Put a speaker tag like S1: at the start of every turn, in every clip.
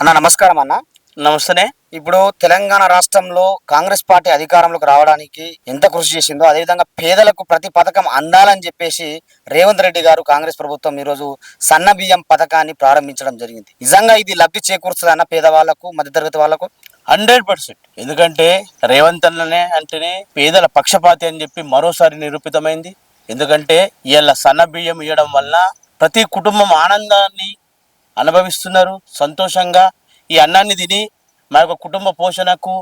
S1: అన్న నమస్కారం అన్న.
S2: నమస్తేనే
S1: ఇప్పుడు తెలంగాణ రాష్ట్రంలో కాంగ్రెస్ పార్టీ అధికారంలోకి రావడానికి ఎంత కృషి చేసిందో అదేవిధంగా పేదలకు ప్రతి పథకం అందాలని చెప్పేసి రేవంత్ రెడ్డి గారు కాంగ్రెస్ ప్రభుత్వం ఈరోజు సన్న బియ్యం పథకాన్ని ప్రారంభించడం జరిగింది. నిజంగా ఇది లబ్ధి చేకూరుస్తుంది అన్న పేదవాళ్ళకు మధ్యతరగతి వాళ్ళకు?
S2: Hundred percent. ఎందుకంటే రేవంత్ అన్ననే అంటేనే పేదల పక్షపాతి అని చెప్పి మరోసారి నిరూపితమైంది. ఎందుకంటే ఇవాళ సన్న బియ్యం ఇవ్వడం వల్ల ప్రతి కుటుంబం ఆనందాన్ని అనుభవిస్తున్నారు. సంతోషంగా ఈ అన్నాన్ని తిని మా యొక్క కుటుంబ పోషణకు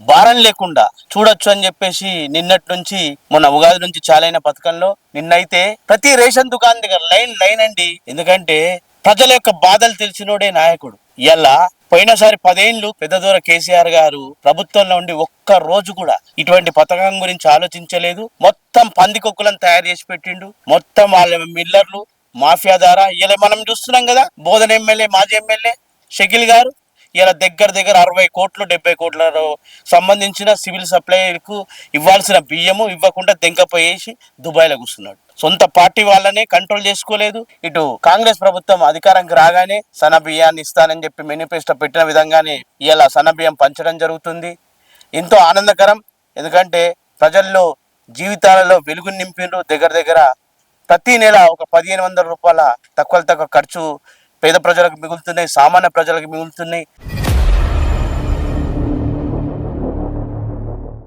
S2: భారం లేకుండా చూడొచ్చు అని చెప్పేసి నిన్నటి నుంచి మొన్న ఉగాది నుంచి చాలైన పథకంలో నిన్నైతే ప్రతి రేషన్ దుకాణం దగ్గర లైన్ లైన్ అండి. ఎందుకంటే ప్రజల యొక్క బాధలు తెలిసినోడే నాయకుడు. ఇలా పోయినసారి పదేండ్లు పెద్ద దూర కేసీఆర్ గారు ప్రభుత్వంలో ఉండి ఒక్క రోజు కూడా ఇటువంటి పథకం గురించి ఆలోచించలేదు. మొత్తం పందికొక్కులను తయారు చేసి పెట్టిండు. మొత్తం వాళ్ళ మిల్లర్లు మాఫియా ద్వారా ఇలా మనం చూస్తున్నాం కదా బోధన ఎమ్మెల్యే మాజీ ఎమ్మెల్యే షకిల్ గారు ఇలా దగ్గర దగ్గర అరవై కోట్లు డెబ్బై కోట్ల సంబంధించిన సివిల్ సప్లైకు ఇవ్వాల్సిన బియ్యము ఇవ్వకుండా దెంకపోయేసి దుబాయ్లో కూర్చున్నాడు. సొంత పార్టీ వాళ్ళనే కంట్రోల్ చేసుకోలేదు. ఇటు కాంగ్రెస్ ప్రభుత్వం అధికారంకి రాగానే సన్న బియ్యాన్ని ఇస్తానని చెప్పి మేనిఫెస్టో పెట్టిన విధంగానే ఇలా సన్న బియ్యం పంచడం జరుగుతుంది. ఎంతో ఆనందకరం. ఎందుకంటే ప్రజల్లో జీవితాలలో వెలుగు నింపిండ్రు దగ్గర దగ్గర ప్రతి నెల ఒక పదిహేను వందల రూపాయల తక్కువ తక్కువ ఖర్చు పేద ప్రజలకు మిగులుతున్నాయి సామాన్య ప్రజలకు మిగులుతున్నాయి.